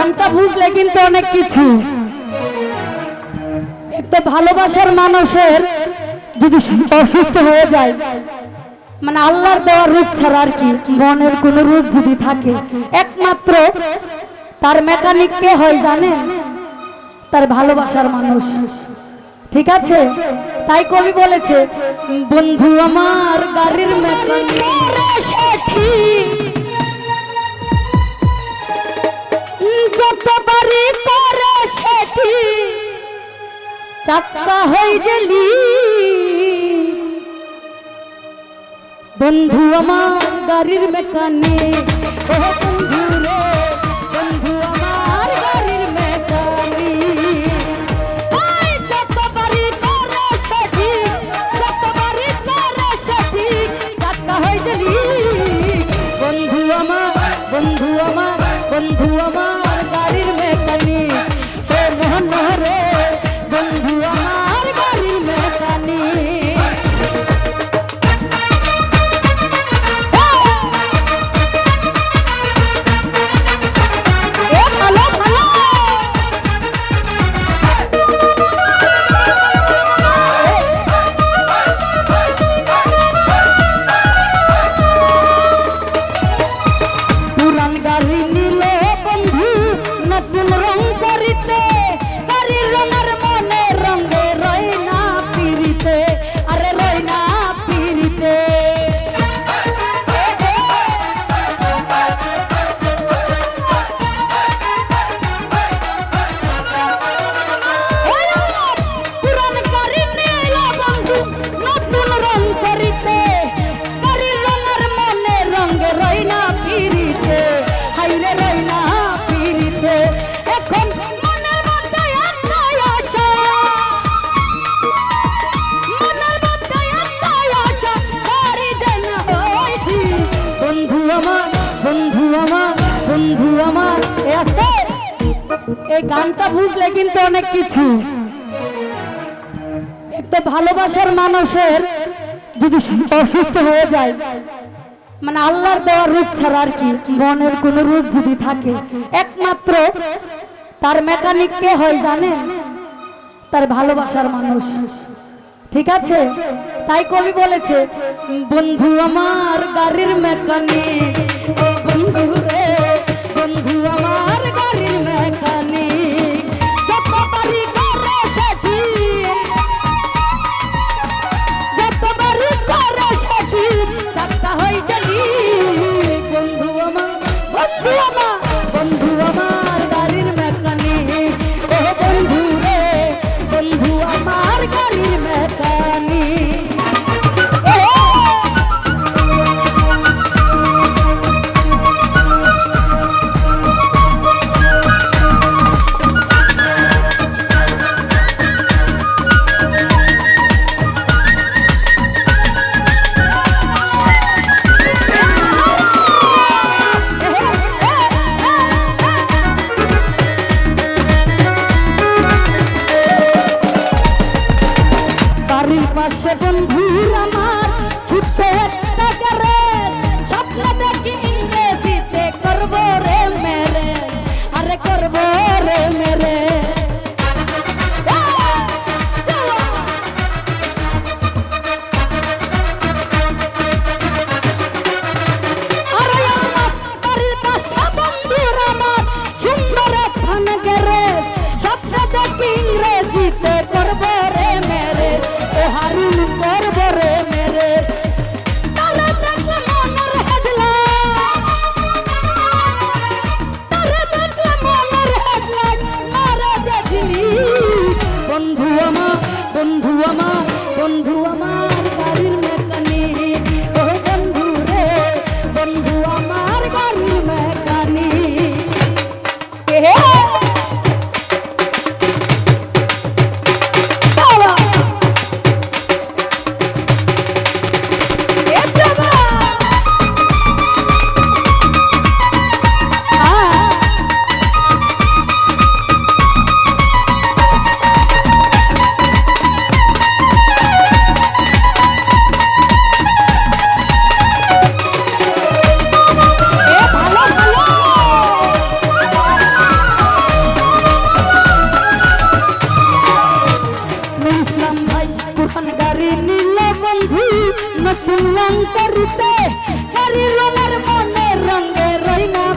গানটা বুঝলে কিন্তু অনেক কিছু। একটা ভালোবাসার মানুষের যদি অসুস্থ হয়ে যায় মানে আল্লাহর দেওয়া রূপ ছাড়া আর কি, মনের কোন রূপ যদি থাকে। একমাত্র তার মেকানিক কে হয় জানে তার ভালোবাসার মানুষ। ঠিক আছে? তাই কবি বলেছে, বন্ধু আমার গাড়ির মেকানিক বন্ধু আমার গাড়ির মেকানিক। বন্ধু। এই গানটা বুঝলে কিন্তু অনেক কিছু। একটা ভালোবাসার মানুষের যদি অসুস্থ হয়ে যায় মানে আল্লাহর দেওয়া রূপ ছাড়া আর কি, মনের কোন রূপ যদি থাকে, একমাত্র তার মেকানিক কে হয় জানেন? তার ভালোবাসার মানুষ। ঠিক আছে? তাই কবি বলেছে, বন্ধু আমার গাড়ির মেকানিক বন্ধু রে, বন্ধু বাড়ির পাশে বন্ধু আমার ছুটছে একটা করে। স্বপ্ন দেখি ইংরেজিতে করব রে মেরে। আরে করব রে মেরে। নতুন রং করতে হারিল আমার মনে রঙে রইনা।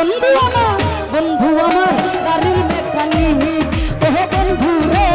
বন্ধু আমার বন্ধু আমার গাড়ির মেকানিক ও বন্ধু রে